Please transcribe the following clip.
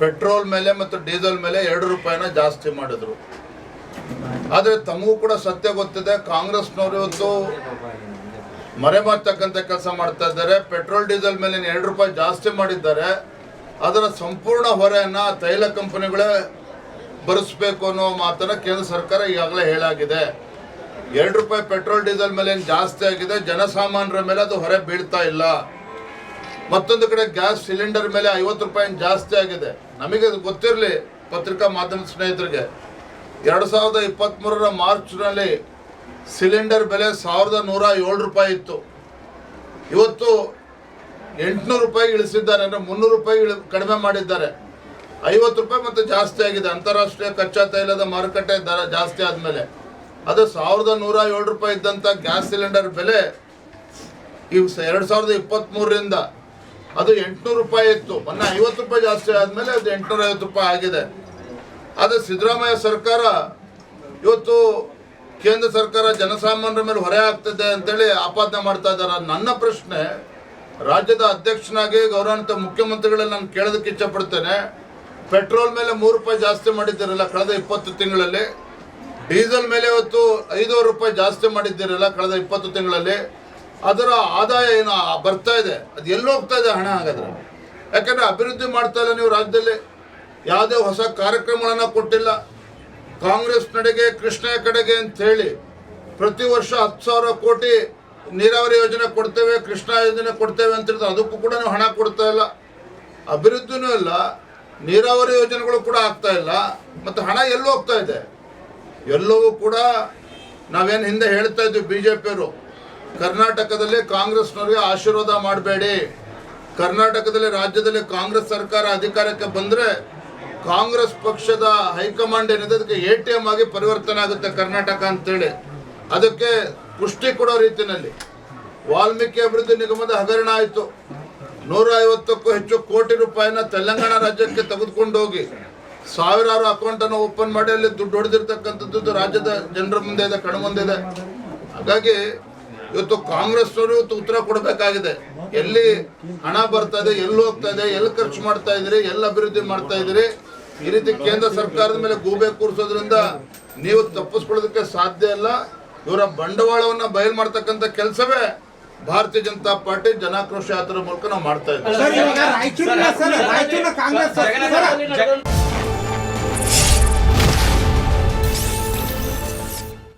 Petrol ಮೇಲೆ ಮತ್ತು diesel ಮೇಲೆ ಎರಡು ರೂಪಾಯಿನ ಜಾಸ್ತಿ ಮಾಡಿದ್ರು. ಆದರೆ ತಮಗೂ ಕೂಡ ಸತ್ಯ ಗೊತ್ತಿದೆ, ಕಾಂಗ್ರೆಸ್ನವರು ಇವತ್ತು ಮರೆಮಾರ್ತಕ್ಕಂಥ ಕೆಲಸ ಮಾಡ್ತಾ ಇದ್ದಾರೆ. ಪೆಟ್ರೋಲ್, ಡೀಸೆಲ್ ಮೇಲೆ ಎರಡು ರೂಪಾಯಿ ಜಾಸ್ತಿ ಮಾಡಿದ್ದಾರೆ. ಅದರ ಸಂಪೂರ್ಣ ಹೊರೆಯನ್ನು ತೈಲ ಕಂಪನಿಗಳೇ ಭರಿಸ್ಬೇಕು ಅನ್ನೋ ಮಾತನ್ನು ಕೇಂದ್ರ ಸರ್ಕಾರ ಈಗಾಗಲೇ ಹೇಳಾಗಿದೆ. ಎರಡು ರೂಪಾಯಿ ಪೆಟ್ರೋಲ್, ಡೀಸೆಲ್ ಮೇಲೆ ಏನು ಜಾಸ್ತಿ ಆಗಿದೆ. ಜನಸಾಮಾನ್ಯರ ಮೇಲೆ ಅದು ಹೊರೆ ಬೀಳ್ತಾ ಇಲ್ಲ. ಮತ್ತೊಂದು ಕಡೆ ಗ್ಯಾಸ್ ಸಿಲಿಂಡರ್ ಮೇಲೆ ಐವತ್ತು ರೂಪಾಯಿ ಜಾಸ್ತಿ ಆಗಿದೆ. ನಮಗೆ ಅದು ಗೊತ್ತಿರಲಿ ಪತ್ರಿಕಾ ಮಾಧ್ಯಮ ಸ್ನೇಹಿತರಿಗೆ. ಎರಡು ಸಾವಿರದ ಇಪ್ಪತ್ತ್ಮೂರರ ಮಾರ್ಚ್ನಲ್ಲಿ ಸಿಲಿಂಡರ್ ಬೆಲೆ ಸಾವಿರದ ನೂರ ಏಳು ರೂಪಾಯಿ ಇತ್ತು. ಇವತ್ತು ಎಂಟುನೂರು ರೂಪಾಯಿ ಇಳಿಸಿದ್ದಾರೆ, ಅಂದರೆ ಮುನ್ನೂರು ರೂಪಾಯಿ ಇಳಿ, ಕಡಿಮೆ ಮಾಡಿದ್ದಾರೆ. ಐವತ್ತು ರೂಪಾಯಿ ಮತ್ತು ಜಾಸ್ತಿ ಆಗಿದೆ. ಅಂತಾರಾಷ್ಟ್ರೀಯ ಕಚ್ಚಾ ತೈಲದ ಮಾರುಕಟ್ಟೆ ದರ ಜಾಸ್ತಿ ಆದಮೇಲೆ. ಅದು ಸಾವಿರದ ನೂರ ಏಳು ರೂಪಾಯಿ ಇದ್ದಂಥ ಗ್ಯಾಸ್ ಸಿಲಿಂಡರ್ ಬೆಲೆ ಈ ಎರಡು ಸಾವಿರದ ಇಪ್ಪತ್ತ್ಮೂರರಿಂದ ಅದು ಎಂಟುನೂರು ರೂಪಾಯಿ ಇತ್ತು. ಮೊನ್ನೆ ಐವತ್ತು ರೂಪಾಯಿ ಜಾಸ್ತಿ ಆದಮೇಲೆ ಅದು ಎಂಟುನೂರ ಐವತ್ತು ರೂಪಾಯಿ ಆಗಿದೆ. ಆದರೆ ಸಿದ್ದರಾಮಯ್ಯ ಸರ್ಕಾರ ಇವತ್ತು ಕೇಂದ್ರ ಸರ್ಕಾರ ಜನಸಾಮಾನ್ಯರ ಮೇಲೆ ಹೊರೆ ಆಗ್ತದೆ ಅಂತೇಳಿ ಆಪಾದನೆ ಮಾಡ್ತಾ ಇದ್ದಾರೆ. ನನ್ನ ಪ್ರಶ್ನೆ. ರಾಜ್ಯದ ಅಧ್ಯಕ್ಷನಾಗಿ ಗೌರವಾನ್ವಿತ ಮುಖ್ಯಮಂತ್ರಿಗಳಲ್ಲಿ ನಾನು ಕೇಳೋದಕ್ಕೆ ಇಚ್ಛಪಡ್ತೇನೆ. ಪೆಟ್ರೋಲ್ ಮೇಲೆ ಮೂರು ರೂಪಾಯಿ ಜಾಸ್ತಿ ಮಾಡಿದ್ದೀರಲ್ಲ ಕಳೆದ ಇಪ್ಪತ್ತು ತಿಂಗಳಲ್ಲಿ. ಡೀಸೆಲ್ ಮೇಲೆ ಇವತ್ತು ಐದೂವರೆ ರೂಪಾಯಿ ಜಾಸ್ತಿ ಮಾಡಿದ್ದೀರಲ್ಲ ಕಳೆದ ಇಪ್ಪತ್ತು ತಿಂಗಳಲ್ಲಿ. ಅದರ ಆದಾಯ ಏನು ಬರ್ತಾ ಇದೆ. ಅದು ಎಲ್ಲಿ ಹೋಗ್ತಾ ಇದೆ ಹಣ ಹಾಗಾದ್ರೆ. ಯಾಕಂದ್ರೆ ಅಭಿವೃದ್ಧಿ ಮಾಡ್ತಾ ಇಲ್ಲ ನೀವು ರಾಜ್ಯದಲ್ಲಿ. ಯಾವುದೇ ಹೊಸ ಕಾರ್ಯಕ್ರಮಗಳನ್ನು ಕೊಟ್ಟಿಲ್ಲ. ಕಾಂಗ್ರೆಸ್ ನಡೆಗೆ ಕೃಷ್ಣ ಕಡೆಗೆ ಅಂತ ಹೇಳಿ ಪ್ರತಿ ವರ್ಷ ಹತ್ತು ಸಾವಿರ ಕೋಟಿ ನೀರಾವರಿ ಯೋಜನೆ ಕೊಡ್ತೇವೆ ಕೃಷ್ಣ ಯೋಜನೆ ಕೊಡ್ತೇವೆ ಅಂತ ಹೇಳಿದ್ರೆ ಅದಕ್ಕೂ ಕೂಡ ನೀವು ಹಣ ಕೊಡ್ತಾ ಇಲ್ಲ. ಅಭಿವೃದ್ಧಿನೂ ಇಲ್ಲ, ನೀರಾವರಿ ಯೋಜನೆಗಳು ಕೂಡ ಆಗ್ತಾ ಇಲ್ಲ, ಮತ್ತು ಹಣ ಎಲ್ಲಿ ಹೋಗ್ತಾ ಇದೆ. ಎಲ್ಲವೂ ಕೂಡ ನಾವೇನು ಹಿಂದೆ ಹೇಳ್ತಾ ಇದ್ವಿ ಬಿ ಜೆ ಪಿಯವರು ಕರ್ನಾಟಕದಲ್ಲಿ ಕಾಂಗ್ರೆಸ್ನವರಿಗೆ ಆಶೀರ್ವಾದ ಮಾಡಬೇಡಿ. ಕರ್ನಾಟಕದಲ್ಲಿ ರಾಜ್ಯದಲ್ಲಿ ಕಾಂಗ್ರೆಸ್ ಸರ್ಕಾರ ಅಧಿಕಾರಕ್ಕೆ ಬಂದರೆ ಕಾಂಗ್ರೆಸ್ ಪಕ್ಷದ ಹೈಕಮಾಂಡ್ ಏನಿದೆ, ಅದಕ್ಕೆ ಎ ಟಿ ಎಂ ಆಗಿ ಪರಿವರ್ತನೆ ಆಗುತ್ತೆ ಕರ್ನಾಟಕ ಅಂತೇಳಿ. ಅದಕ್ಕೆ ಪುಷ್ಟಿ ಕೊಡೋ ರೀತಿಯಲ್ಲಿ. ವಾಲ್ಮೀಕಿ ಅಭಿವೃದ್ಧಿ ನಿಗಮದ ಹಗರಣ ಆಯಿತು. ನೂರ ಐವತ್ತಕ್ಕೂ ಹೆಚ್ಚು ಕೋಟಿ ರೂಪಾಯಿನ ತೆಲಂಗಾಣ ರಾಜ್ಯಕ್ಕೆ ತೆಗೆದುಕೊಂಡು ಹೋಗಿ. ಸಾವಿರಾರು ಅಕೌಂಟನ್ನು ಓಪನ್ ಮಾಡಿ ಅಲ್ಲಿ ದುಡ್ಡು ಹೊಡೆದಿರ್ತಕ್ಕಂಥದ್ದು ರಾಜ್ಯದ ಜನರ ಮುಂದೆ ಇದೆ ಕಣ ಮುಂದೆ ಇದೆ. ಹಾಗಾಗಿ ಇವತ್ತು ಕಾಂಗ್ರೆಸ್ನವರು ಇವತ್ತು ಉತ್ತರ ಕೊಡಬೇಕಾಗಿದೆ. ಎಲ್ಲಿ ಹಣ ಬರ್ತಾ ಇದೆ ಎಲ್ಲಿ ಹೋಗ್ತಾ ಇದೆ ಎಲ್ಲಿ ಖರ್ಚು ಮಾಡ್ತಾ ಇದ್ದೀರಿ, ಎಲ್ಲಿ ಅಭಿವೃದ್ಧಿ ಮಾಡ್ತಾ ಇದ್ದೀರಿ? ಈ ರೀತಿ ಕೇಂದ್ರ ಸರ್ಕಾರದ ಮೇಲೆ ಗೂಬೆ ಕೂರಿಸೋದ್ರಿಂದ ನೀವು ತಪ್ಪಿಸ್ಕೊಳ್ಳೋದಕ್ಕೆ ಸಾಧ್ಯ ಇಲ್ಲ. ಇವರ ಬಂಡವಾಳವನ್ನ ಬಯಲು ಮಾಡ್ತಕ್ಕಂಥ ಕೆಲಸವೇ ಭಾರತೀಯ ಜನತಾ ಪಾರ್ಟಿ ಜನಾಕ್ರೋಶ ಯಾತ್ರೆ ಮೂಲಕ ನಾವು ಮಾಡ್ತಾ ಇದ್ದೀವಿ.